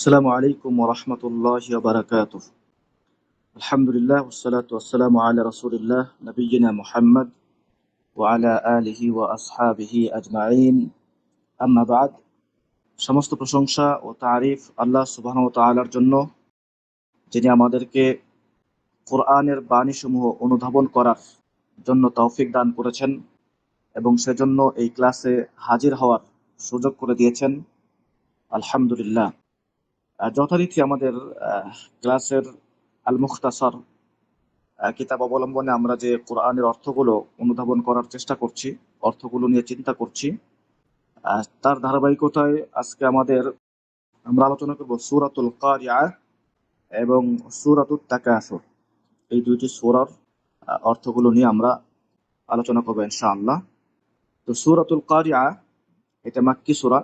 আসসালামু আলাইকুম ওরহমতুল্লাহ বারাকাত আলহামদুলিল্লাহ ওসালাত ওসালাম আল্লাহ রসুলিল্লাহ নবীনা মোহাম্মদ ওয়ালা আলিহি ওয়া আসহাবিহি আজমাইন। আম্মাবাদ সমস্ত প্রশংসা ও তারিফ আল্লাহ সুবাহ তালার জন্য, যিনি আমাদেরকে কোরআনের বাণীসমূহ অনুধাবন করার জন্য তৌফিক দান করেছেন এবং সেজন্য এই ক্লাসে হাজির হওয়ার সুযোগ করে দিয়েছেন। আলহামদুলিল্লাহ। যথারীতি আমাদের ক্লাসের আল মুখতাসর কিতাব অবলম্বনে আমরা যে কোরআনের অর্থগুলো অনুধাবন করার চেষ্টা করছি, অর্থগুলো নিয়ে চিন্তা করছি তার ধারাবাহিকতায় আজকে আমাদের আমরা আলোচনা করব সুরাতুল কারিয়া এবং সুরাতুল তাকাসুর। এই দুইটি সুরার অর্থগুলো নিয়ে আমরা আলোচনা করব ইনশাআল্লাহ। তো সুরাতুল কারিয়া, এটা মাক্কি সুরা।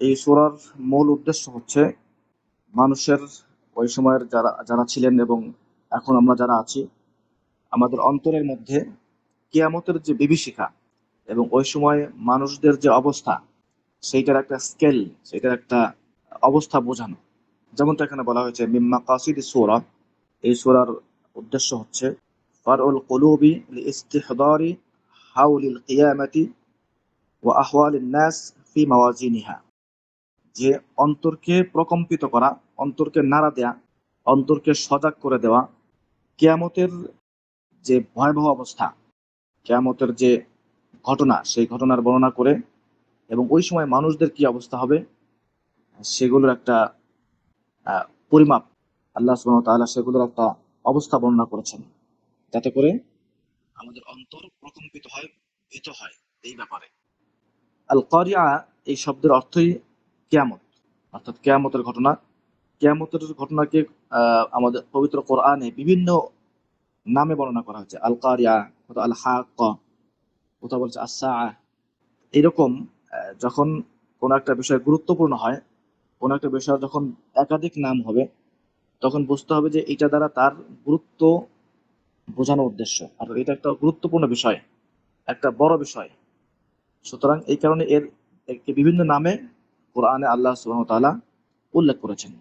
এই সুরার মূল উদ্দেশ্য হচ্ছে মানুষের ওই সময়ের যারা যারা ছিলেন এবং এখন আমরা যারা আছি, আমাদের অন্তরের মধ্যে কেয়ামতের যে বিভীষিকা এবং ওই সময় মানুষদের যে অবস্থা, সেইটার একটা স্কেল সেটার একটা অবস্থা বোঝানো। যেমনটা এখানে বলা হয়েছে মিম্মা কাসিদ সুরা এই সুরার উদ্দেশ্য হচ্ছে, ফারউল কুলুবি লিইস্তিহদারি হাউলিল কিয়ামাতি ওয়া আহওয়ালিন নাস ফি মাওয়াজিনিহা যে অন্তরকে প্রকম্পিত করা অন্তরকে নাড়া দেয়া, অন্তরকে সজাগ করে দেওয়া, কেয়ামতের যে ভয়াবহ অবস্থা, কেয়ামতের যে ঘটনা, সেই ঘটনার বর্ণনা করে এবং ওই সময় মানুষদের কি অবস্থা হবে, সেগুলোর একটা পরিমাপ আল্লাহ সুবহানাহু ওয়া সেগুলোর একটা অবস্থা বর্ণনা করেছেন। যাতে করে আমাদের অন্তর প্রকম্পিত হয়, ভীত হয় এই ব্যাপারে। আল কারিয়া এই শব্দের অর্থই কেয়ামত, অর্থাৎ কেয়ামতের ঘটনা। কেয়ামতের ঘটনাকে আমাদের পবিত্র কোরআনে বিভিন্ন নামে বর্ণনা করা হয়েছে। আল কারিয়া অথবা আল হাক কোথাও বলছে আসা এইরকম আহ, যখন কোনো একটা বিষয় গুরুত্বপূর্ণ হয় কোনো একটা বিষয় যখন একাধিক নাম হবে তখন বুঝতে হবে যে এটা দ্বারা তার গুরুত্ব বোঝানোর উদ্দেশ্য। আর এটা একটা গুরুত্বপূর্ণ বিষয় একটা বড় বিষয়। সুতরাং এই কারণে এর বিভিন্ন নামে কোরআনে আল্লাহ সুবহানাহু ওয়া তাআলা উল্লেখ করেছেন।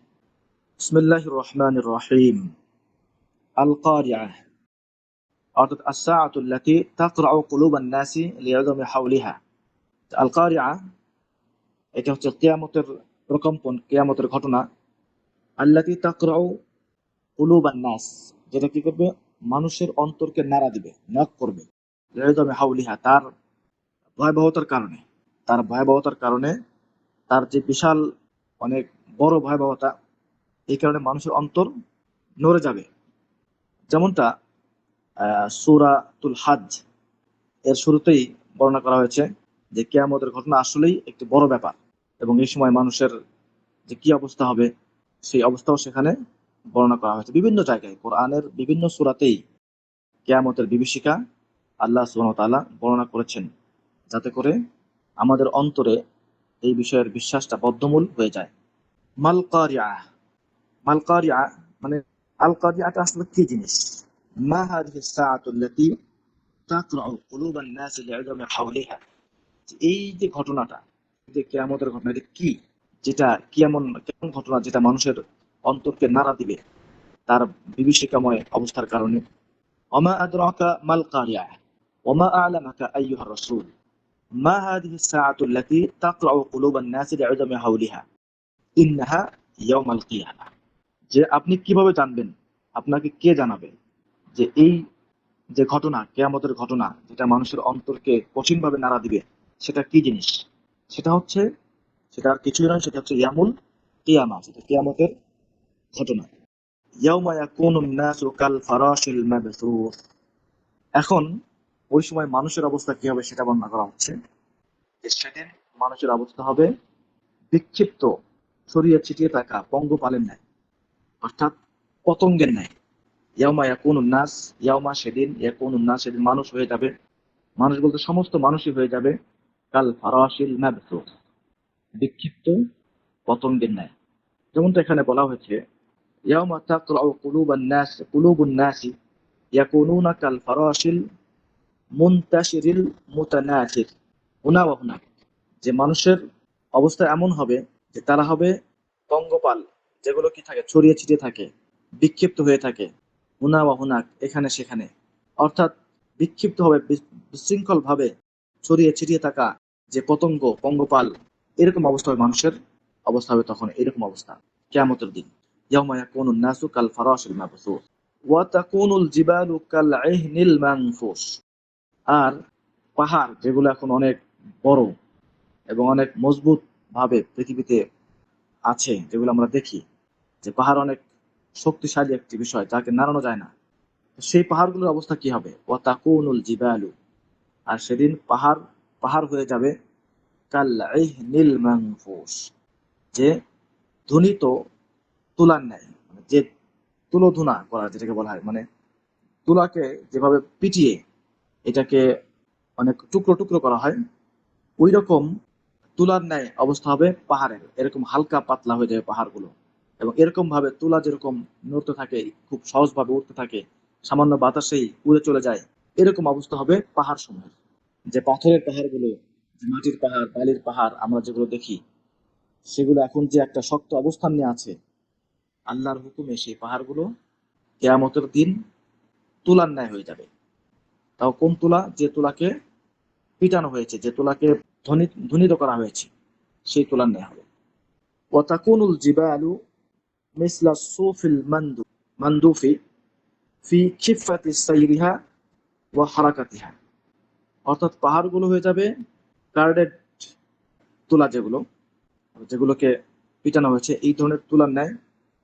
কারিআহ এটা হচ্ছে ঘটনা আল্লাতী তাকরাউ নাস যেটা কি করবে মানুষের অন্তরকে নাড়া দিবে নক করবে হাওলিহা তার ভয়াবহতার কারণে তার ভয়াবহতার কারণে তার যে বিশাল অনেক বড় ভয়াবহতা এই কারণে মানুষের অন্তর নড়ে যাবে। যেমনটা সূরাতুল হাজ এর শুরুতেই বর্ণনা করা হয়েছে যে কেয়ামতের ঘটনা আসলেই একটি বড় ব্যাপার এবং এই সময় মানুষের যে কি অবস্থা হবে, সেই অবস্থাও সেখানে বর্ণনা করা হয়েছে। বিভিন্ন জায়গায় কোরআনের বিভিন্ন সুরাতেই কেয়ামতের বিভীষিকা আল্লাহ ওয়া বর্ণনা করেছেন, যাতে করে আমাদের অন্তরে এই বিষয়ের বিশ্বাসটা বদ্ধমূল হয়ে যায়। মাল কারিয়া মাল কারিয়া মানে আল কারিয়াটা আসলে কি জিনিস মা হাদিহি সাআতু আল্লাতী তাকরাউ কুলুবান নাস লি'আযামি হাওলিহা এই যে ঘটনাটা যে কিয়ামতের ঘটনা এটা কি যেটা কি এমন কেমন ঘটনা যেটা মানুষের অন্তরকে নাড়া দিবে তার বিভীষিকাময় অবস্থার কারণে ওমা আদরাকা মাল কারিয়া ওমা আ'লামাকা আইয়ুহার রাসূল ما هذه الساعة التي تقرع قلوب الناس لعدم حولها إنها يوم القيامة যে আপনি কীভাবে জানবেন? আপনাকে কে জানাবে? যে এই যে ঘটনা, কেয়ামতের ঘটনা, যেটা মানুষের অন্তরকে কঠিনভাবে নাড়া দিবে, সেটা কি জিনিস? সেটা হচ্ছে, সেটা আর কিছুই নয়, সেটা হচ্ছে ইয়ামুল কেয়ামা, সেটা কিয়ামতের ঘটনা। এখন ওই সময় মানুষের অবস্থা কি হবে সেটা বর্ণনা করা হচ্ছে। সেদিন মানুষের অবস্থা হবে বিক্ষিপ্ত, ছড়িয়ে ছিটিয়ে থাকা, পঙ্গপালের ন্যায়। অর্থাৎ পতঙ্গের ন্যায়। ইয়াউমা ইয়াকুনুন নাস, ইয়াউমা সেদিন ইয়াকুনুন নাস, সেদিন মানুষ হয়ে যাবে। মানুষ বলতে সমস্ত মানুষই হয়ে যাবে কাল ফারাশিল মাবথুস বিক্ষিপ্ত পতঙ্গের ন্যায়। যেমনটা এখানে বলা হয়েছে, ইয়াউমা তাকরাউ কুলুবান নাস, কুলুবুন নাসি, ইয়াকুনুনা কাল ফারাশিল মুনতাশিরিল মুতানাথির হুনা ওয়া যে মানুষের অবস্থা এমন হবে যে তারা হবে পঙ্গপাল। যেগুলো কি থাকে, ছড়িয়ে ছিটিয়ে থাকে, বিক্ষিপ্ত হয়ে থাকে, হুনা বা হুনাক এখানে সেখানে। অর্থাৎ বিক্ষিপ্ত হবে বিশৃঙ্খল ভাবে ছড়িয়ে ছিটিয়ে থাকা যে পতঙ্গ, পঙ্গপাল, এরকম অবস্থা হবে মানুষের অবস্থা হবে তখন, এরকম অবস্থা, কেয়ামতের দিন। ইয়াউমা ইয়াকুনুন নাসু কাল ফারাশিল মাবসুস, ওয়া তাকুনুল জিবালু কাল ইহনিল মানফুস। আর পাহাড়, যেগুলো এখন অনেক বড় এবং অনেক মজবুত ভাবে পৃথিবীতে আছে, যেগুলো আমরা দেখি যে পাহাড় অনেক শক্তিশালী একটি বিষয় যাকে নাড়ানো যায় না। সেই পাহাড়গুলোর অবস্থা কি হবে? ও তা তাকুনুল জিবালু। আর সেদিন পাহাড় পাহাড় হয়ে যাবে নীল মানফুস। যে ধ্বনিত তুলার ন্যায় মানে যে তুলো ধুনা করা যেটাকে বলা হয় মানে তুলাকে যেভাবে পিটিয়ে এটাকে অনেক টুকরো টুকরো করা হয় ওই রকম তুলার ন্যায় অবস্থা হবে পাহাড়ের। এরকম হালকা পাতলা হয়ে যাবে পাহাড়গুলো। এবং এরকম ভাবে তুলা যেরকম নড়তে থাকে, খুব সহজভাবে উঠতে থাকে, সামান্য বাতাসেই উড়ে চলে যায়, এরকম অবস্থা হবে পাহাড় সমূহের যে পাথরের পাহাড়গুলো মাটির পাহাড়, বালির পাহাড় আমরা যেগুলো দেখি, সেগুলো এখন যে একটা শক্ত অবস্থান নিয়ে আছে, আল্লাহর হুকুমে সেই পাহাড়গুলো কেয়ামতের দিন তুলার ন্যায় হয়ে যাবে। তাও কোন তুলা? যে তুলাকে পিটানো হয়েছে, যে তুলাকে ধ্বনি, ধ্বনিত করা হয়েছে, সেই তুলার ন্যায় হবে। ওয়াতাকুনুল জিবালু মিসলা সুফিল মান্দু মান্দুফি ফি খিফাতি সাইরিহা ওয়া হারাকাতিহা অর্থাৎ পাহাড়গুলো হয়ে যাবে কার্ডেড তুলা যেগুলো, যেগুলোকে পিটানো হয়েছে, এই ধরনের তুলার ন্যায়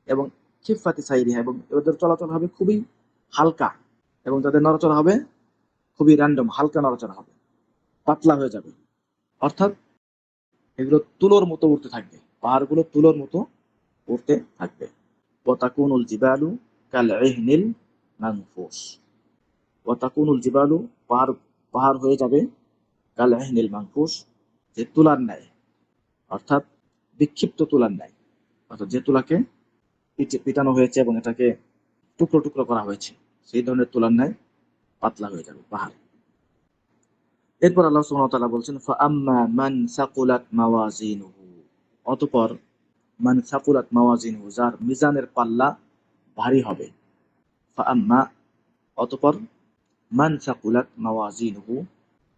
এবং খিফাতি সাইরিহা এবং ওদের চলাচল হবে খুবই হালকা এবং তাদের নড়াচড়া হবে খুবই র্যান্ডম হালকা নড়াচড়া হবে, পাতলা হয়ে যাবে। অর্থাৎ এগুলো তুলোর মতো উঠতে থাকবে, পাহাড়গুলো তুলোর মতো উঠতে থাকবে। ওয়াতাকুনুল জিবালু কাল ইহনিল মানফুস। ওয়াতাকুনুল জিবালু পাহাড় পাহাড় হয়ে যাবে কাল ইহনিল মানফুস, যে তুলার ন্যায়। অর্থাৎ বিক্ষিপ্ত তুলার ন্যায়। অর্থাৎ যে তুলাকে পিটে- পিটানো হয়েছে এবং এটাকে টুকরো টুকরো করা হয়েছে, সেই ধরনের তুলার ন্যায় পাতলা হয়ে যাবে পাহাড়। এরপর আল্লাহ সুবহানাহু ওয়া তাআলা বলছেন ফাআম্মা মান সাকুলাত মাওয়াজিনুহু। অতঃপর মান সাকুলাত মাওয়াজিনুহু যার মিজানের পাল্লা ভারী হবে। অতঃপর মান সাকুলাত মাওয়াজিনুহু,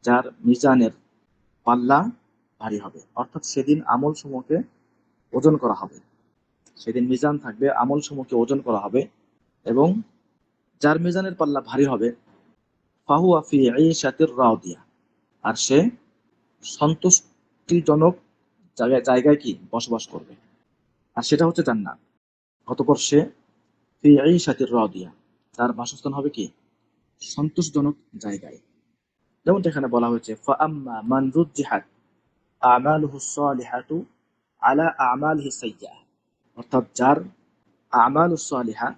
যার মিজানের পাল্লা ভারী হবে। অর্থাৎ সেদিন আমল সমূহকে ওজন করা হবে। সেদিন মিজান থাকবে, আমল সমূহকে ওজন করা হবে এবং যার মিজানের পাল্লা ভারী হবে ফাহু ফাহুয়া ফি ঈশাতির রাদিয়া। আর সে সন্তুষ্টিজনক জায়গায় জায়গায় কি? বসবাস করবে। আর সেটা হচ্ছে জান্নাত। অতঃপর সে ফি ঈশাতির রাদিয়া, তার বাসস্থান হবে কি? সন্তোষজনক জায়গায়। যেমন এখানে বলা হয়েছে, ফাআম্মা মান রুজ্জিহাত আমালুহু সালিহাতু আলা আমালিহি সাইয়্যা অর্থাৎ যার আমালুস সালিহা,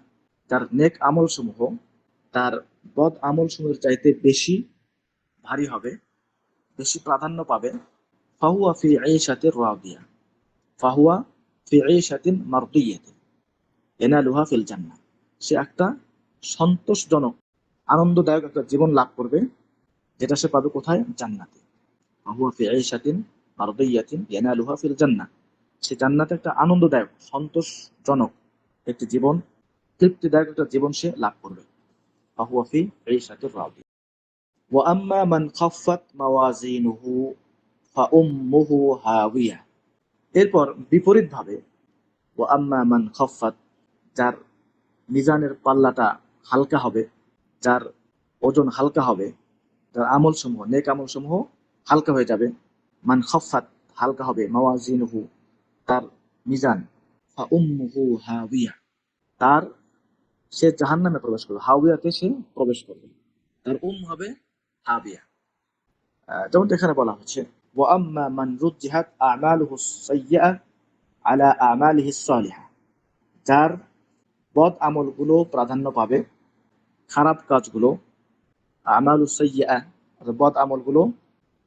যার নেক আমল সমূহ তার বদ আমল সমূহের চাইতে বেশি ভারী হবে, বেশি প্রাধান্য পাবে, ফাহুয়া ফি ঈশাতির রাদিয়া। ফাহুয়া في ঈশাতিন মারদিয়াতিন এনালুহা ফিল জান্নাহ। সে একটা সন্তোষজনক, আনন্দদায়ক একটা জীবন লাভ করবে, যেটা সে পাবে কোথায়? জান্নাতে। আহুয়া ফি ঈশাতিন মারদিয়াতিন এনালুহা ফিল জান্নাহ। সে জান্নাতে একটা আনন্দদায়ক, সন্তোষজনক একটি জীবন, তৃপ্তিদায়ক একটা জীবন সে লাভ করবে। আহুয়া ফি ঈশাতির রাউদি। ওয়া আম্মা মান খাফফাত মাওয়াজিনুহু, ফা এরপর বিপরীত ভাবে ও মান খফাত যার মিজানের পাল্লাটা হালকা হবে, যার ওজন হালকা হবে, যার আমল সমূহ নেক আমল সমূহ হালকা হয়ে যাবে। মান খফাত হালকা হবে, মাওয়াজিনহু তার মিজান। ফা তার সে জাহান্নামে প্রবেশ করবে হাওিয়াতে সে প্রবেশ করবে। তার উম হবে হাবিয়া যেমন এখানে বলা হচ্ছে ওয়াম্মা মান রুজ্জিহাত আমালুহু সাইয়্যা আলা আমালিহি সালিহা যার বদ আমলগুলো প্রাধান্য পাবে, খারাপ কাজগুলো আমালু সাইয়্যা অর্থাৎ বদ আমলগুলো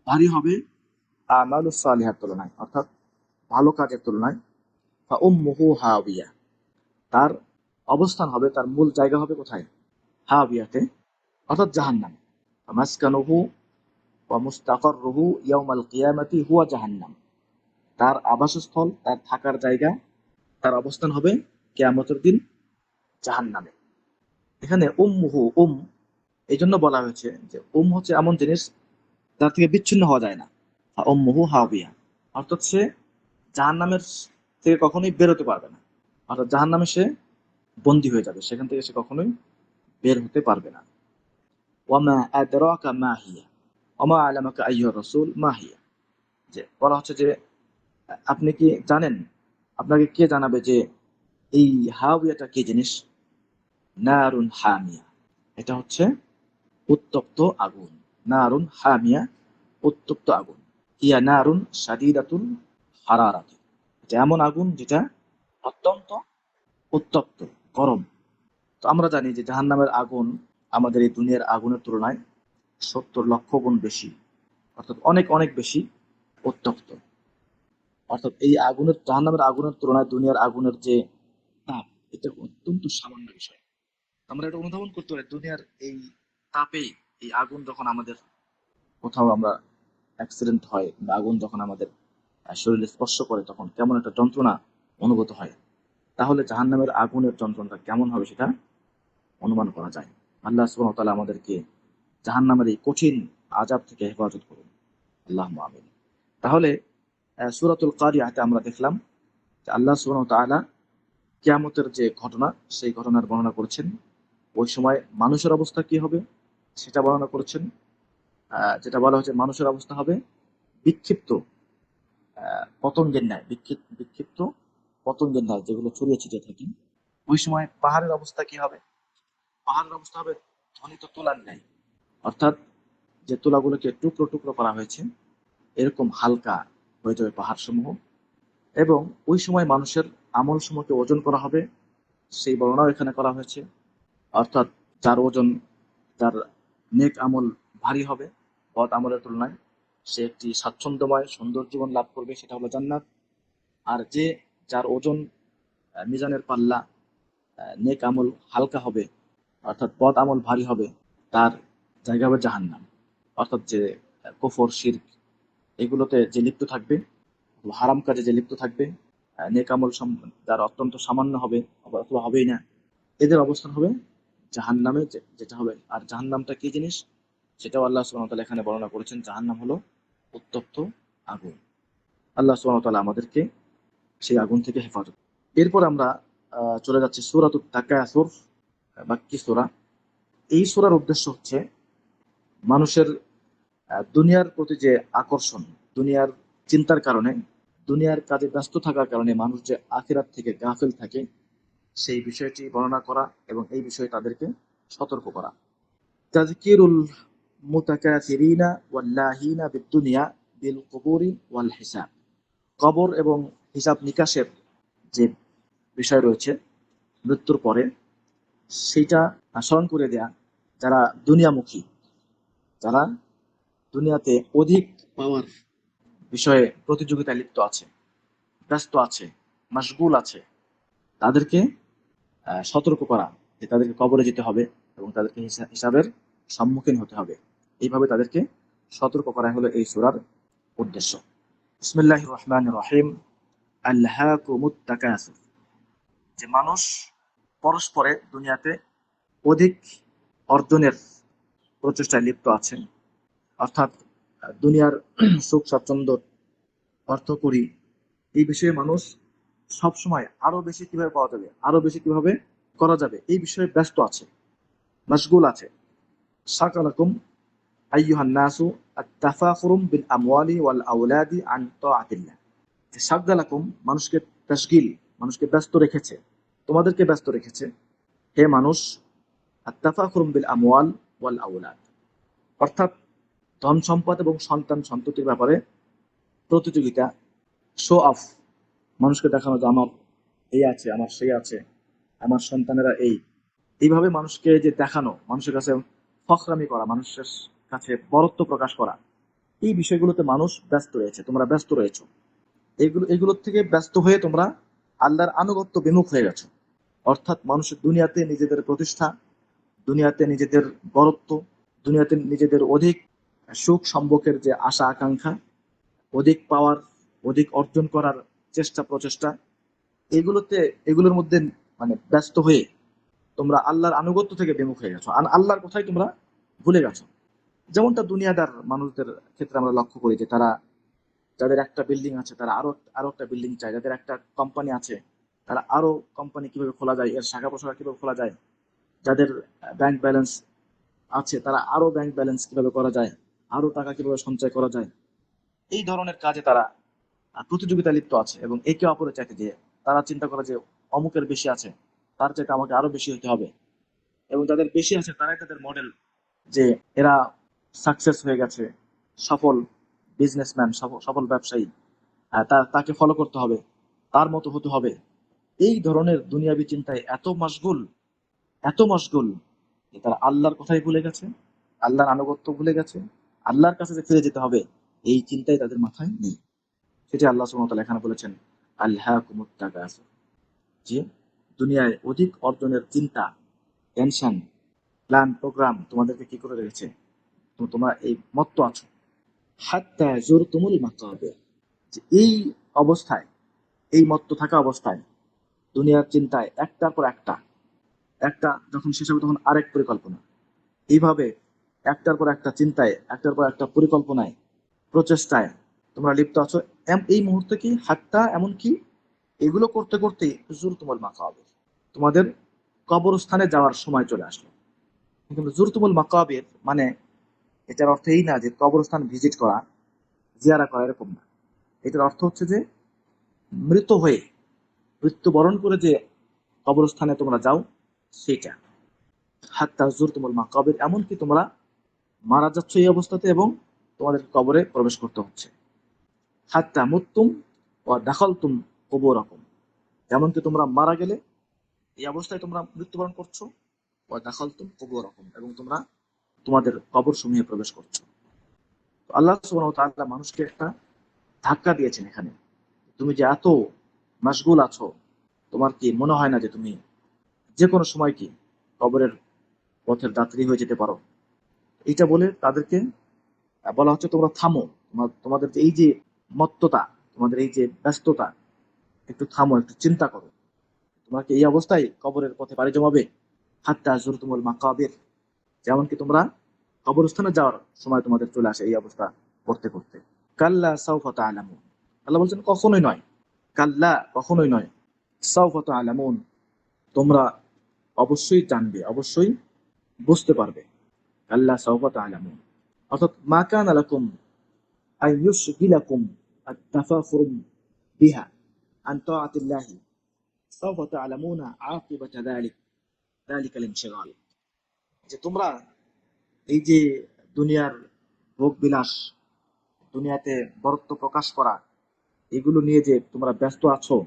ভারী হবে আমালু সালিহার তুলনায়, অর্থাৎ ভালো কাজের তুলনায়। ফা উম্মুহু হাবিয়া তার অবস্থান হবে, তার মূল জায়গা হবে কোথায়? হাবিয়াতে অর্থাৎ জাহান্নাম। মাসকানুহু ইয়াউমাল কিয়ামাতি হুয়া জাহান্নাম তার আবাসস্থল, তার থাকার জায়গা, তার অবস্থান হবে কেয়ামতের দিন জাহান নামে এখানে উম্মুহু, উম এই জন্য বলা হয়েছে যে উম হচ্ছে এমন জিনিস তার থেকে বিচ্ছিন্ন হওয়া যায় না। উম্মুহু হাবিয়া। অর্থাৎ সে জাহান নামের থেকে কখনোই বেরোতে পারবে না। অর্থাৎ জাহান নামে সে বন্দী হয়ে যাবে। সেখান থেকে সে কখনোই বের হতে পারবে না। ওয়া ওয়ামা আদরাকা মা হিয়া। ওমা আলামাকা আইয়ুর রাসূল, মা হিয়া। যে, বলা হচ্ছে যে, আপনি কি জানেন? আপনাকে কে জানাবে যে, এই হাওয়াটা কি জিনিস? নারুন হামিয়া। এটা হচ্ছে উত্তপ্ত আগুন। নারুন হামিয়া, উত্তপ্ত আগুন। হিয়া নারুন সাদিদাতুল হারারাতি। এটা এমন আগুন যেটা অত্যন্ত উত্তপ্ত, গরম। তো আমরা জানি যে জাহান্নামের আগুন আমাদের এই দুনিয়ার আগুনের তুলনায় সত্তর লক্ষ গুণ বেশি, অর্থাৎ অনেক অনেক বেশি উত্তপ্ত। অর্থাৎ এই আগুনের, জাহান্নামের আগুনের তুলনায় দুনিয়ার আগুনের যে তাপ, এটা অত্যন্ত সামান্য বিষয়। আমরা এটা অনুধাবন করতে পারি, দুনিয়ার এই তাপে এই আগুন যখন আমাদের কোথাও আমরা অ্যাক্সিডেন্ট হয় বা আগুন যখন আমাদের শরীরে স্পর্শ করে, তখন কেমন একটা যন্ত্রণা অনুভূত হয়। তাহলে জাহান্নামের আগুনের যন্ত্রণাটা কেমন হবে সেটা অনুমান করা যায়। আল্লাহ সুবহানাহু ওয়া আমাদেরকে জাহান্নামের এই কঠিন আজাব থেকে হেফাজত করুন। আল্লাহ আমিন। তাহলে সুরাতুল কারিয়াতে আমরা দেখলাম যে আল্লাহ সুবহানাহু ওয়া তাআলা কিয়ামতের যে ঘটনা, সেই ঘটনার বর্ণনা করেছেন। ওই সময় মানুষের অবস্থা কি হবে, সেটা বর্ণনা করেছেন। যেটা বলা হয়েছে মানুষের অবস্থা হবে বিক্ষিপ্ত পতঙ্গের ন্যায় বিক্ষিপ্ত বিক্ষিপ্ত পতঙ্গের ন্যায় যেগুলো ছড়িয়ে ছিটিয়ে থাকে। ওই সময় পাহাড়ের অবস্থা কি হবে? পাহাড়ের অবস্থা হবে ধ্বনিত তোলার ন্যায়। অর্থাৎ যে তুলাগুলোকে টুকরো টুকরো করা হয়েছে, এরকম হালকা হয়ে যাবে পাহাড় সমূহ এবং ওই সময় মানুষের আমল সমূহকে ওজন করা হবে, সেই বর্ণনাও এখানে করা হয়েছে। অর্থাৎ যার ওজন, যার নেক আমল ভারী হবে, বদ আমলের তুলনায় সে একটি স্বাচ্ছন্দ্যময় সুন্দর জীবন লাভ করবে, সেটা হলো জান্নাত। আর যে যার ওজন মিজানের পাল্লা নেক আমল হালকা হবে, অর্থাৎ পদ আমল ভারী হবে, তার জায়গা হবে জাহান্নাম। অর্থাৎ যে কুফর, শিরক, এগুলোতে যে লিপ্ত থাকবে, হারাম কাজে যে লিপ্ত থাকবে নেকামল যার অত্যন্ত সামান্য হবে, অথবা হবেই না, এদের অবস্থান হবে জাহান্নামে, যে- যেটা হবে। আর জাহান্নামটা কি জিনিস? সেটাও আল্লাহ তাআলা এখানে বর্ণনা করেছেন। জাহান্নাম হলো উত্তপ্ত আগুন। আল্লাহ ওয়া আমাদেরকে সেই আগুন থেকে হেফাজত এরপর আমরা চলে যাচ্ছি সূরাতুত তাকাসুর বাক্কি সূরা। এই সূরার উদ্দেশ্য হচ্ছে মানুষের দুনিয়ার প্রতি যে আকর্ষণ, দুনিয়ার চিন্তার কারণে, দুনিয়ার কাজে ব্যস্ত থাকার কারণে মানুষ যে আখিরাত থেকে গাফিল থাকে, সেই বিষয়টি বর্ণনা করা এবং এই বিষয়ে তাদেরকে সতর্ক করা। তাযকিরুল মুতাকাসিরিনা ওয়াল্লাহিনা বিদ্দুনিয়া বিল কুবুরি ওয়াল হিসাব কবর এবং হিসাব নিকাশের যে বিষয় রয়েছে, মৃত্যুর পরে, সেইটা স্মরণ করে দেয়া যারা দুনিয়ামুখী যারা দুনিয়াতে অধিক পাওয়ার বিষয়ে প্রতিযোগিতায় লিপ্ত আছে, ব্যস্ত আছে মাসগুল আছে, তাদেরকে সতর্ক করা যে তাদেরকে কবরে যেতে হবে এবং তাদেরকে হিসাবের সম্মুখীন হতে হবে। এইভাবে তাদেরকে সতর্ক করা হলো এই সূরার উদ্দেশ্য। বিসমিল্লাহ রহমান রহিম। আল্লাহ যে মানুষ পরস্পরে দুনিয়াতে অধিক অর্জনের প্রচেষ্টায় লিপ্ত আছেন। অর্থাৎ দুনিয়ার সুখ স্বাচ্ছন্দ্য অর্থ করি। এই বিষয়ে মানুষ সব সময় আরও বেশি কীভাবে পাওয়া যাবে, আরও বেশি কীভাবে করা যাবে, এই বিষয়ে ব্যস্ত আছে, মশগুল আছে। সাকালাকুম আইয়ুহান নাসু, আত-তাফাখুরুম বিল আমওয়ালি ওয়াল আওলাদি আন তাআতিল্লাহ। যে সাগদালাকুম মানুষকে তাশগিল, মানুষকে ব্যস্ত রেখেছে। তোমাদেরকে ব্যস্ত রেখেছে। হে মানুষ, আত-তাফাখুরুম বিল আমওয়াল অর্থাৎ ধন সম্পদ এবং সন্তান সন্ততির ব্যাপারে প্রতিযোগিতা শো অফ মানুষকে দেখানো যে আমার এই আছে, আমার সেই আছে, আমার সন্তানেরা এই। এইভাবে মানুষকে যে দেখানো, মানুষের কাছে ফখরামি করা, মানুষের কাছে বরত্ব প্রকাশ করা, এই বিষয়গুলোতে মানুষ ব্যস্ত রয়েছে, তোমরা ব্যস্ত রয়েছো। এগুলো, এগুলোর থেকে ব্যস্ত হয়ে তোমরা আল্লাহর আনুগত্য বিমুখ হয়ে গেছো। অর্থাৎ মানুষের দুনিয়াতে নিজেদের প্রতিষ্ঠা দুনিয়াতে নিজেদের বরত্ব, দুনিয়াতে নিজেদের অধিক সুখ সম্ভোগের যে আশা, আকাঙ্ক্ষা, অধিক পাওয়ার, অধিক অর্জন করার চেষ্টা, প্রচেষ্টা, এগুলোতে, এগুলোর মধ্যে মানে ব্যস্ত হয়ে তোমরা আল্লাহর আনুগত্য থেকে বিমুখ হয়ে গেছো। আর আল্লাহর কথাই তোমরা ভুলে গেছো। যেমনটা দুনিয়াদার মানুষদের ক্ষেত্রে আমরা লক্ষ্য করি যে তারা, যাদের একটা বিল্ডিং আছে, তারা আরও আরও একটা বিল্ডিং চায়। যাদের একটা কোম্পানি আছে, তারা আরও কোম্পানি কীভাবে খোলা যায়, এর শাখা প্রশাখা কীভাবে খোলা যায় যাদের ব্যাংক ব্যালেন্স আছে, তারা আরও ব্যাংক ব্যালেন্স কীভাবে করা যায়? আরও টাকা কীভাবে সঞ্চয় করা যায়? এই ধরনের কাজে তারা প্রতিযোগিতা লিপ্ত আছে এবং একে অপরের চাইতে যে তারা চিন্তা করে যে অমুকের বেশি আছে, তার চাইতে আমাকে আরও বেশি হতে হবে। এবং যাদের বেশি আছে, তারাই তাদের মডেল যে এরা সাকসেস হয়ে গেছে, সফল বিজনেসম্যান সফল ব্যবসায়ী তাকে ফলো করতে হবে, তার মতো হতে হবে। এই ধরনের দুনিয়াবি চিন্তায় এত মশগুল এত মশগুল যে তারা আল্লাহর কথাই ভুলে গেছে, আল্লাহর আনুগত্য ভুলে গেছে, আল্লাহর কাছে যে ফিরে যেতে হবে, এই চিন্তাই তাদের মাথায় নেই। সেটি আল্লাহ সুবহানাহু এখানে বলেছেন আল্লাহ যে দুনিয়ায় অধিক অর্জনের চিন্তা টেনশন প্ল্যান প্রোগ্রাম তোমাদেরকে কি করে রেখেছে তোমরা এই মত্ত আছো। হাত্তা জোর তুমুল মাকাবে যে এই অবস্থায়, এই মত্ত থাকা অবস্থায় দুনিয়ার চিন্তায় একটার পর একটা একটা যখন শেষ হবে তখন আরেক পরিকল্পনা। এইভাবে একটার পর একটা চিন্তায়, একটার পর একটা পরিকল্পনায়, প্রচেষ্টায় তোমরা লিপ্ত আছো। এই মুহূর্তে কি হাত্তা এমনকি এগুলো করতে করতে জোর তুমুল মাকাবে তোমাদের কবরস্থানে যাওয়ার সময় চলে আসলো। কিন্তু জুরতুমুল মাকাবির মানে এটার অর্থ এই না যে কবরস্থান ভিজিট করা, জিয়ারা করা এরকম না। এটার অর্থ হচ্ছে যে মৃত হয়ে, মৃত্যুবরণ করে যে কবরস্থানে তোমরা যাও সেটা। হাত্তা জুরতুমুল মাকাবির, এমনকি তোমরা মারা যাচ্ছ এই অবস্থাতে এবং তোমাদের কবরে প্রবেশ করতে হচ্ছে। হাত্তা মুত্তুম ও দাখলতুম কবরকুম। এমনকি তোমরা মারা গেলে এই অবস্থায় তোমরা মৃত্যুবরণ করছ। ও দাখলতুম রকম এবং তোমরা তোমাদের কবর সমূহে প্রবেশ করছ। আল্লাহ তাআলা মানুষকে একটা ধাক্কা দিয়েছেন এখানে। তুমি যে এত মাশগুল আছো, তোমার কি মনে হয় না যে তুমি যে কোনো সময় কি কবরের পথের যাত্রী হয়ে যেতে পারো। এটা বলে তাদেরকে বলা হচ্ছে, তোমরা থামো। তোমার, তোমাদের যে এই যে মত্ততা, তোমাদের এই যে ব্যস্ততা, একটু থামো, একটু চিন্তা করো। তোমরা কি এই অবস্থায় কবরের পথে পাড়ি জমাবে? হাত্তা জুরতুমুল মাকাবির। যেমন কি তোমরা কবরস্থানে যাওয়ার সময় তোমাদের চলে আসে এই অবস্থা করতে করতে। কাল্লা সাউফা আলামুন আল্লাহ বলছেন, কখনোই নয়। কাল্লা কখনোই নয়। সাউফা আলামুন তোমরা অবশ্যই জানবে, অবশ্যই বুঝতে পারবে। আল্লাহ সাউফা তাআলামুন। অর্থাৎ মা কানা লাকুম আন ইউশগিলাকুম আত-তাফাখুর বিহা আন তাআতিল্লাহি। সাউফা তাআলামুনা আকিবাতা যালিক যালিকাল ইনশিগাল। যে তোমরা এই যে দুনিয়ার ভোগ বিলাস দুনিয়াতে বরত্ব প্রকাশ করা, এগুলো নিয়ে যে তোমরা ব্যস্ত আছো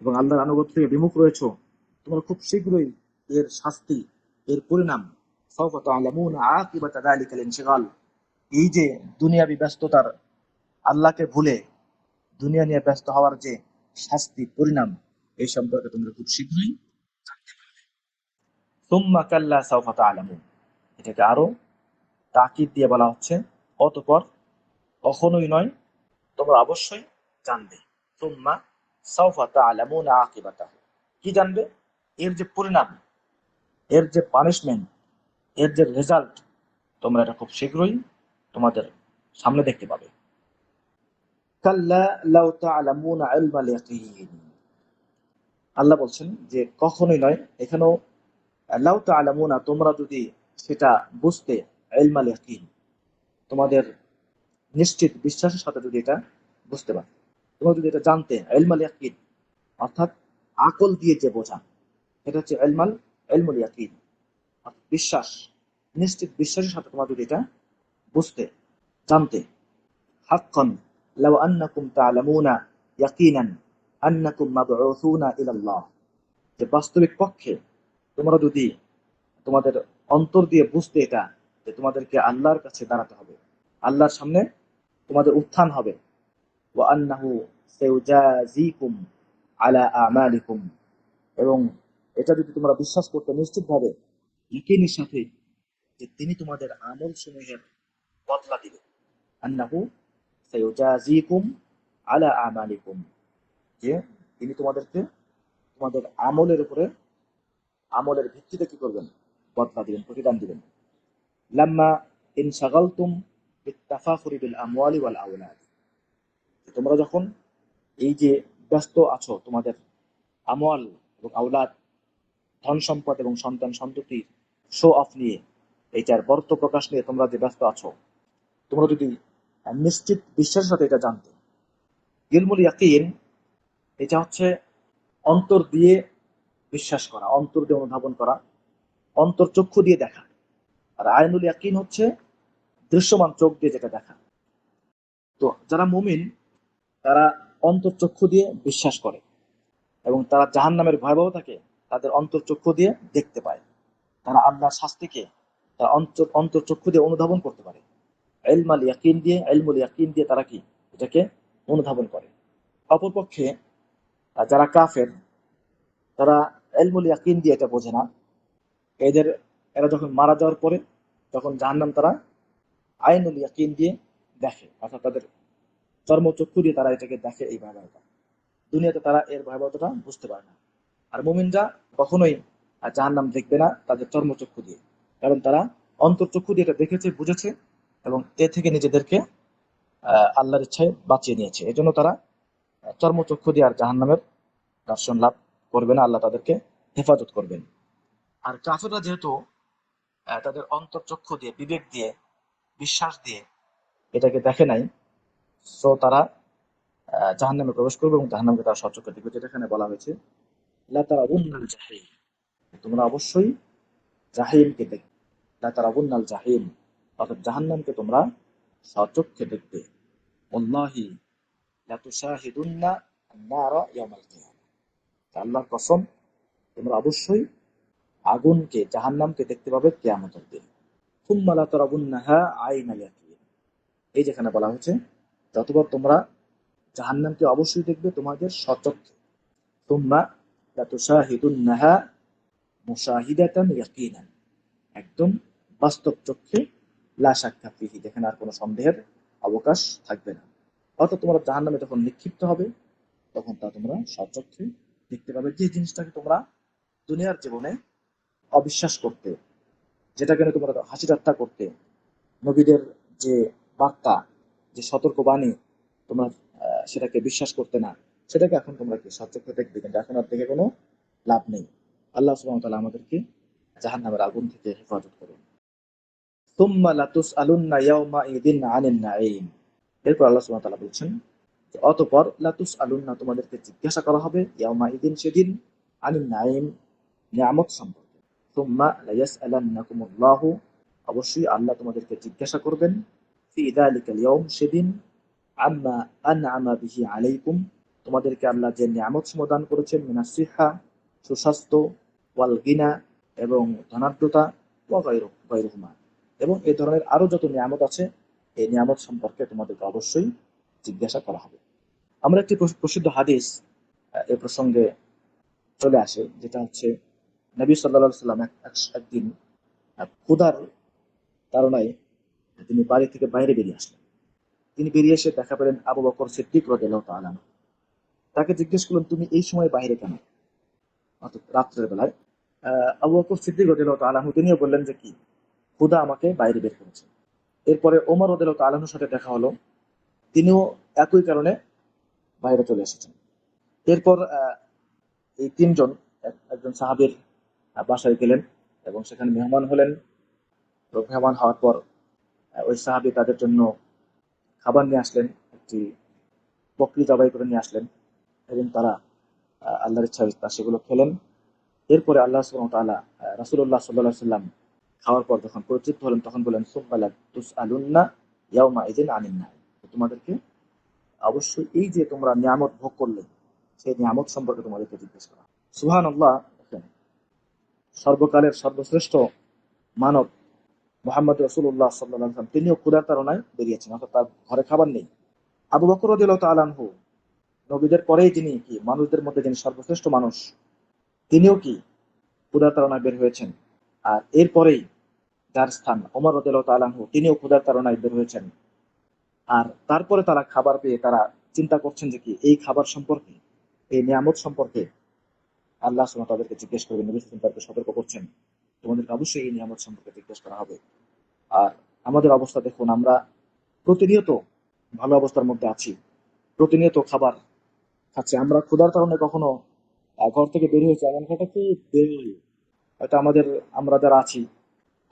এবং আল্লাহর আনুগত্য থেকে বিমুখ রয়েছো তোমরা খুব শীঘ্রই এর শাস্তি, এর পরিণাম। এই যে দুনিয়াবি ব্যস্ততার আল্লাহকে ভুলে দুনিয়া নিয়ে ব্যস্ত হওয়ার যে শাস্তি, পরিণাম, এই সম্পর্কে তোমরা খুব শীঘ্রই সুম্মা কাল্লা সাউফা তাআলামুন। এটাকে আরও তাকিদ দিয়ে বলা হচ্ছে, অতপর কখনোই নয়, তোমরা অবশ্যই জানবে। সুম্মা সাউফা তাআলামুনা আকিবাতাহু। কি জানবে? এর যে পরিণাম, এর যে পানিশমেন্ট এর যে রেজাল্ট তোমরা এটা খুব শীঘ্রই তোমাদের সামনে দেখতে পাবে। আল্লাহ বলছেন যে কখনোই নয়, এখানেও লাউ তাআলামুনা, তোমরা যদি সেটা বুঝতে ইয়াকিন তোমাদের নিশ্চিত বিশ্বাসের সাথে যদি এটা বুঝতে পারো, তোমরা যদি এটা জানতে ইয়াকিন অর্থাৎ আকল দিয়ে যে বোঝা এটা হচ্ছে ইলমাল, ইলমুল ইয়াকিন। বিশ্বাস, নিশ্চিত বিশ্বাসের সাথে যদি এটা বুঝতে, জানতে। হাক্কান, লাউ আন্নাকুম তা'লামুনা ইয়াকিনান, আন্নাকুম মাবউসুনা ইলাল্লাহ। যে বাস্তবিক পক্ষে তোমরা যদি তোমাদের অন্তর দিয়ে বুঝতে এটা, যে তোমাদেরকে আল্লাহর কাছে দাঁড়াতে হবে, আল্লাহর সামনে তোমাদের উত্থান হবে। ওয়া আন্নাহু সাইউজাজিকুম আলা আমালিকুম। এবং এটা যদি তোমরা বিশ্বাস করতে নিশ্চিতভাবে ইকিনের সাথে যে তিনি তোমাদের আমল সমূহের বদলা দিবে। আন্নাহু সাইউজাজিকুম আলা আমালিকুম। যে তিনি তোমাদেরকে, তোমাদের আমলের উপরে, আমলের ভিত্তিতে কি করবেন? বদলা দিবেন, প্রতিদান দিবেন। লাম্মা ইন শাগালতুম বিত্তাফাখুরি বিল আমওয়ালি ওয়াল আওলাদ। তোমরা যখন এই যে ব্যস্ত আছো, তোমাদের আমল এবং আওলাদ ধন সম্পদ এবং সন্তান সন্ততির শো অফ নিয়ে এইটার বর্ত প্রকাশ নিয়ে তোমরা যে ব্যস্ত আছো, তোমরা যদি নিশ্চিত বিশ্বাসের সাথে এটা জানতে। ইলমুল ইয়াকিন, এটা হচ্ছে অন্তর দিয়ে বিশ্বাস করা, অন্তর দিয়ে অনুধাবন করা, অন্তর চক্ষু দিয়ে দেখা। আর আইনুল ইয়াকিন হচ্ছে দৃশ্যমান চোখ দিয়ে যেটা দেখা। তো যারা মুমিন, তারা অন্তর চক্ষু দিয়ে বিশ্বাস করে এবং তারা জাহান নামের ভয়াবহতাকে তাদের অন্তর চক্ষু দিয়ে দেখতে পায়। তারা আল্লাহর শাস্তিকে তারা অন্তর অন্তর চক্ষু দিয়ে অনুধাবন করতে পারে। এলমাল ইয়াকিন দিয়ে এলমুল ইয়াকিন দিয়ে তারা কি? এটাকে অনুধাবন করে। অপরপক্ষে যারা কাফের, তারা এলমুল ইয়াকিন দিয়ে এটা বোঝে না। এদের, এরা যখন মারা যাওয়ার পরে তখন জাহান্নাম তারা আইনুল ইয়াকিন দিয়ে দেখে, অর্থাৎ তাদের চর্মচক্ষু দিয়ে তারা এটাকে দেখে এই ভয়াবহতা। দুনিয়াতে তারা এর ভয়াবহতাটা বুঝতে পারে না। আর মুমিনরা কখনোই জাহান্নাম দেখবে না তাদের চর্মচক্ষু দিয়ে। কারণ তারা অন্তর্চক্ষু দিয়ে এটা দেখেছে, বুঝেছে এবং এ থেকে নিজেদেরকে আল্লাহর ইচ্ছায় বাঁচিয়ে নিয়েছে। এজন্য তারা চর্মচক্ষু দিয়ে আর জাহান্নামের দর্শন লাভ করবে না, আল্লাহ তাদেরকে হেফাজত করবেন। আর কাফেররা যেহেতু তাদের অন্তর্চক্ষু দিয়ে, বিবেক দিয়ে, বিশ্বাস দিয়ে এটাকে দেখে নাই সো তারা জাহান নামে প্রবেশ করবে এবং জাহান নামকে তারা সচক্ষে দেখবে, যেটা এখানে বলা হয়েছে। লা তারাবুন্নাল জাহিম। তোমরা অবশ্যই জাহিমকে দেখবে। লা তারাবুন্নাল জাহিম, অর্থাৎ জাহান্নামকে তোমরা সচক্ষে দেখবে। ওয়াল্লাহি লা তুশাহিদুন্না আন-নারা ইয়াউমাল কিয়ামা। আল্লাহর কসম, তোমরা অবশ্যই আগুনকে, জাহান্নামকে দেখতে পাবে কিয়ামতের দিন। থুম্মা লা তারাবুন্নাহা আইনাল ইয়াকিন। এই যেখানে বলা হয়েছে, যতবার তোমরা জাহান্নামকে অবশ্যই দেখবে, তোমাদের সচক্ষে তোমরা একদম বাস্তব চক্ষে লা যেখানে আর কোনো সন্দেহের অবকাশ থাকবে না। অর্থাৎ তোমরা জাহান্নামে যখন নিক্ষিপ্ত হবে, তখন তা তোমরা সচক্ষে দেখতে পাবে যে জিনিসটাকে তোমরা দুনিয়ার জীবনে অবিশ্বাস করতে যেটাকে তোমরা হাসি ঠাট্টা করতে, নবীদের যে বার্তা, যে সতর্ক বাণী তোমরা সেটাকে বিশ্বাস করতে না। সেটাকে এখন তোমরা কি সচক্ষে দেখবে? কিন্তু এখন আর দেখে কোনো লাভ নেই। আল্লাহ সুবহানাহু ওয়া তাআলা আমাদেরকে জাহান্নামের আগুন থেকে হেফাজত করুন। তুম্মা আনিন নাঈম। এরপর আল্লাহ বলছেন লাতুসআলুন্না তোমাদেরকে জিজ্ঞাসা করা হবে ইয়াউমাইদিন সেদিন আনিন নাঈম, নিয়ামত সম্পর্কে। তুম্মা অবশ্যই আল্লাহ তোমাদেরকে জিজ্ঞাসা করবেন, ফি যালিকাল ইয়াউম সেদিন আম্মা আনআমা বিহি আলাইকুম। তোমাদেরকে আল্লাহ যে নিয়ামত দান করেছেন মিনাস সিহা সুস্বাস্থ্য ওয়াল গিনা এবং ধনাঢ্যতা ওয়া গায়রু গায়রুহুমা। এবং এ ধরনের আরও যত নিয়ামত আছে এই নিয়ামত সম্পর্কে তোমাদেরকে অবশ্যই জিজ্ঞাসা করা হবে। আমরা একটি প্রসিদ্ধ হাদিস এ প্রসঙ্গে চলে আসে যেটা হচ্ছে নবী আলাইহি সাল্লাম এক- এক- একদিন আহ, ক্ষুধার তাড়নায় তিনি বাড়ি থেকে বাইরে বেরিয়ে আসলেন। তিনি বেরিয়ে এসে দেখা পেলেন আবু বকর সিদ্দিক রাদিয়াল্লাহু তাআলা আনহু। তাকে জিজ্ঞেস করলেন, তুমি এই সময় বাইরে কেন? রাত্রের বেলায় আবু বকর সিদ্দিক রাদিয়াল্লাহু তাআলা তিনিও বললেন যে কি, খুদা আমাকে বাইরে বের করেছে। এরপরে ওমর রাদিয়াল্লাহু তাআলা আনহুর সাথে দেখা হলো, তিনিও একই কারণে বাইরে চলে এসেছেন। এরপর এই তিনজন, এক- একজন সাহাবীর বাসায় গেলেন এবং সেখানে মেহমান হলেন। মেহমান হওয়ার পর ওই সাহাবী তাদের জন্য খাবার নিয়ে আসলেন, একটি বকরি জবাই করে নিয়ে আসলেন। এবং তারা আল্লাহর ইচ্ছা তা সেগুলো খেলেন। এরপরে আল্লাহ সুবহানাহু ওয়া তাআলা রাসূলুল্লাহ সাল্লাম খাওয়ার পর যখন পরিচিত হলেন, তখন বলেন সুম্মালা তুসআলুন্না ইয়াউমা ইযিন আনিন নাঈম। তো তোমাদেরকে অবশ্যই এই যে তোমরা নিয়ামত ভোগ করলে, সেই নিয়ামত সম্পর্কে তোমাদেরকে জিজ্ঞেস করা। সুবহানাল্লাহ, দেখেন, সর্বকালের সর্বশ্রেষ্ঠ মানব মোহাম্মদ রসুল্লাহ সাল্লাহ সাল্লাম তিনিও ক্ষুধার তাড়নায় বেরিয়েছেন, অর্থাৎ তার ঘরে খাবার নেই। আবু বকর রদিল্লাহ তালানহু নবীদের পরেই যিনি কি? মানুষদের মধ্যে যিনি সর্বশ্রেষ্ঠ মানুষ, তিনিও কি? তাড়নায় বের হয়েছেন। আর এরপরেই যার স্থান ওমর রদিল্লাহ তালানহু তিনিও ক্ষুধার তাড়নায় বের হয়েছেন। আর তারপরে তারা খাবার পেয়ে তারা চিন্তা করছেন যে কি, এই খাবার সম্পর্কে, এই নিয়ামত সম্পর্কে আল্লাহ সুবহানাহু তাদেরকে জিজ্ঞেস করবেন নবী তাদেরকে সতর্ক করছেন। তোমাদেরকে অবশ্যই এই নিয়ামত সম্পর্কে জিজ্ঞেস করা হবে। আর আমাদের অবস্থা দেখুন, আমরা প্রতিনিয়ত ভালো অবস্থার মধ্যে আছি। প্রতিনিয়ত খাবার খাচ্ছি আমরা ক্ষুধার কারণে কখনো ঘর থেকে বের হয়েছে, এমন হঠাৎ বের হই হয়তো আমাদের, আমরা যারা আছি,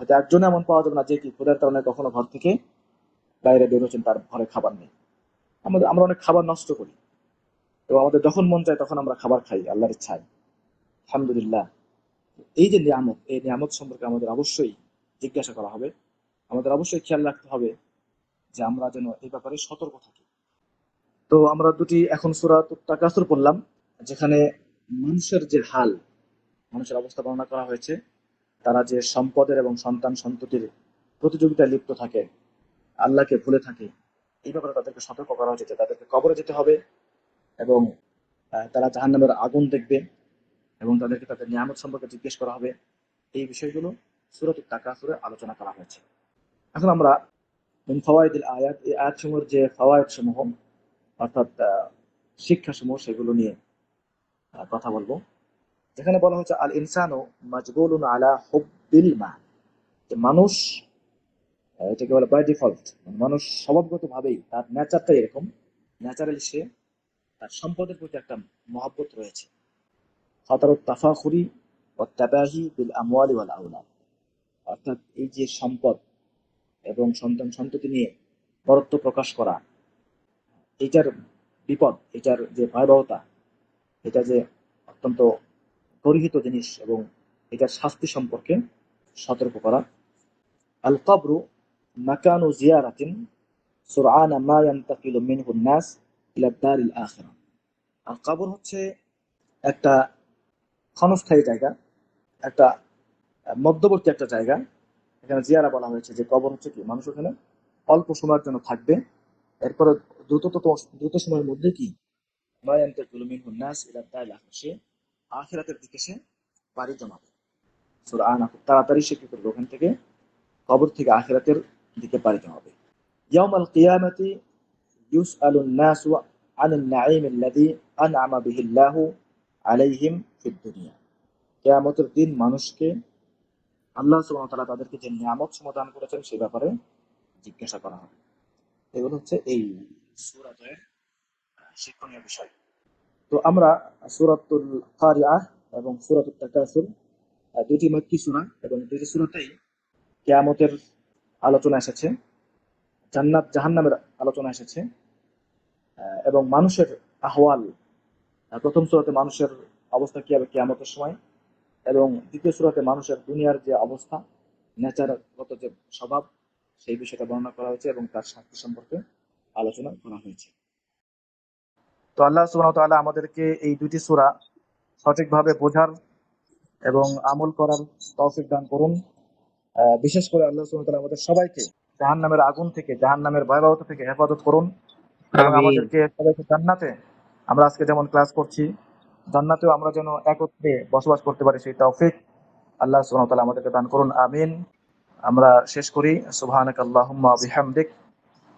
হয়তো একজন এমন পাওয়া যাবে না যে কি ক্ষুধার কারণে কখনো ঘর থেকে বাইরে বের হচ্ছেন, তার ঘরে খাবার নেই। আমাদের, আমরা অনেক খাবার নষ্ট করি। এবং আমাদের যখন মন চায় তখন আমরা খাবার খাই, আল্লাহর ইচ্ছায়। আলহামদুলিল্লাহ। এই যে নিয়ামত, এই নিয়ামত সম্পর্কে আমাদের অবশ্যই জিজ্ঞাসা করা হবে। আমাদের অবশ্যই খেয়াল রাখতে হবে যে আমরা যেন এই ব্যাপারে সতর্ক থাকি। তো আমরা দুটি এখন সুরা তাকাসুর পড়লাম, যেখানে মানুষের যে হাল, মানুষের অবস্থা বর্ণনা করা হয়েছে, তারা যে সম্পদের এবং সন্তান সন্ততির প্রতিযোগিতায় লিপ্ত থাকে, আল্লাহকে ভুলে থাকে, এই ব্যাপারে তাদেরকে সতর্ক করা হয়েছে তাদেরকে কবরে যেতে হবে এবং তারা জাহান্নামের আগুন দেখবে এবং তাদেরকে তাদের নিয়ামত সম্পর্কে জিজ্ঞেস করা হবে। এই বিষয়গুলো সুরত তাকাসুরে আলোচনা করা হয়েছে। এখন আমরা ফাওয়াইদিল আয়াত, এই আয়াতসমূহের যে ফাওয়ায়েদ সমূহ অর্থাৎ শিক্ষা সমূহ সেগুলো নিয়ে কথা বলব। যেখানে বলা হচ্ছে আল ইনসানু মাজবুলুন আলা হুব্বিল মা। যে মানুষ এটাকে বলে বাই ডিফল্ট মানুষ স্বভাবগত ভাবেই তার নেচারটাই এরকম। ন্যাচারালি সে তার সম্পদের প্রতি একটা মহব্বত রয়েছে। খাতার তাফাখুরি ও তাবাহি বিল ওয়াল আওলাদ। অর্থাৎ এই যে সম্পদ এবং সন্তান সন্ততি নিয়ে বরত্ব প্রকাশ করা এটার বিপদ, এটার যে ভয়াবহতা, এটা যে অত্যন্ত পরিহিত জিনিস এবং এটার শাস্তি সম্পর্কে সতর্ক করা। আল কবরু মাকানু জিয়ারাতিন সুরআনা মা ইয়ান্তাকিলু মিনহু নাস ইলা দারিল আখিরা। আর কবর হচ্ছে একটা ক্ষণস্থায়ী জায়গা, একটা মধ্যবর্তী একটা জায়গা। এখানে জিয়ারা বলা হয়েছে যে কবর হচ্ছে কি? মানুষ ওখানে অল্প সময়ের জন্য থাকবে। এরপরে দ্রুত দ্রুত সময়ের মধ্যে কি? মায়ান্তের কুলুমিন হুন্নাস ইলা দারিল সে আখিরাতের দিকে সে পাড়ি জমাবে। আনা খুব তাড়াতাড়ি সে কি করবে? ওখান থেকে কবর থেকে আখেরাতের দিকে পাড়ি জমাবে। ইয়াউমাল কিয়ামাতি ইউসআলুন নাসু আনিন নাঈম আল্লাযী আনআমা বিহিল্লাহু আলাইহিম ফিদ দুনিয়া। কিয়ামতের দিন মানুষকে আল্লাহ সুবহানাহু ওয়া তাআলা তাদেরকে যে নিয়ামত সমাদান করেছেন সেই ব্যাপারে জিজ্ঞাসা করা হবে। এগুলো হচ্ছে এই শিক্ষণীয় বিষয়। তো আমরা সূরাতুল কারিআহ এবং সূরাতুল তাকাসুর দুটি মাক্কি সূরা এবং দুটি সূরাতেই কিয়ামতের আলোচনা এসেছে, জান্নাত, জাহান্নামের আলোচনা এসেছে এবং মানুষের আহওয়াল প্রথম সূরাতে মানুষের অবস্থা কি হবে কেয়ামতের সময় এবং দ্বিতীয় সূরাতে মানুষের দুনিয়ার যে অবস্থা, নেচারগত যে স্বভাব, সেই বিষয়টা বর্ণনা করা হয়েছে এবং তার শাস্তি সম্পর্কে আলোচনা করা হয়েছে। তো আল্লাহ সুবহানাহু ওয়া আমাদেরকে এই দুইটি সূরা সঠিকভাবে বোঝার এবং আমল করার তৌফিক দান করুন। বিশেষ করে আল্লাহ সুবহানাহু ওয়া আমাদের সবাইকে জাহান্নামের আগুন থেকে জাহান্নামের ভয়াবহতা থেকে হেফাজত করুন। এবং আমাদেরকে সবাইকে জান্নাতে আমরা আজকে যেমন ক্লাস করছি জান্নাতেও আমরা যেন একত্রে বসবাস করতে পারি সেই তৌফিক আল্লাহ সুবহানাহু ওয়া আমাদেরকে দান করুন। আমিন। আমরা শেষ করি। সুবহানাকা আল্লাহুম্মা বিহামদিক।